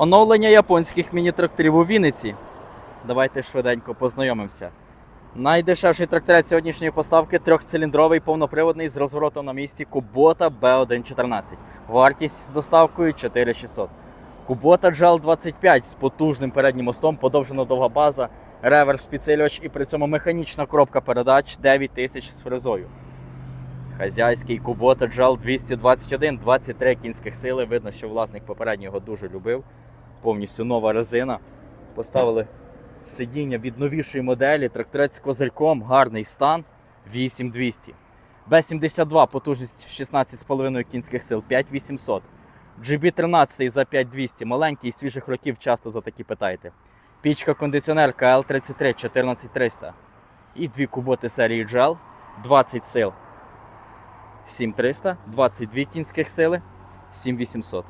Оновлення японських міні-тракторів у Вінниці. Давайте швиденько познайомимося. Найдешевший тракторець сьогоднішньої поставки трьохциліндровий повноприводний з розворотом на місці Кубота B114. Вартість з доставкою 4600. Кубота GL 25 з потужним переднім мостом, подовжена довга база, реверс підсилювач і при цьому механічна коробка передач 9000 з фрезою. Хазяйський Кубота GL 221, 23 кінських сили. Видно, що власник попередньо його дуже любив. Повністю нова резина. Поставили сидіння від новішої моделі, тракторець з козирьком, гарний стан 8200. Б-72, потужність 16,5 кінських сил, 5800. GB13 за 5200, маленький, свіжих років часто за такі питаєте. Пічка кондиціонерка L33 14300. І дві куботи серії GEL, 20 сил. 7300, 22 кінських сили, 7800.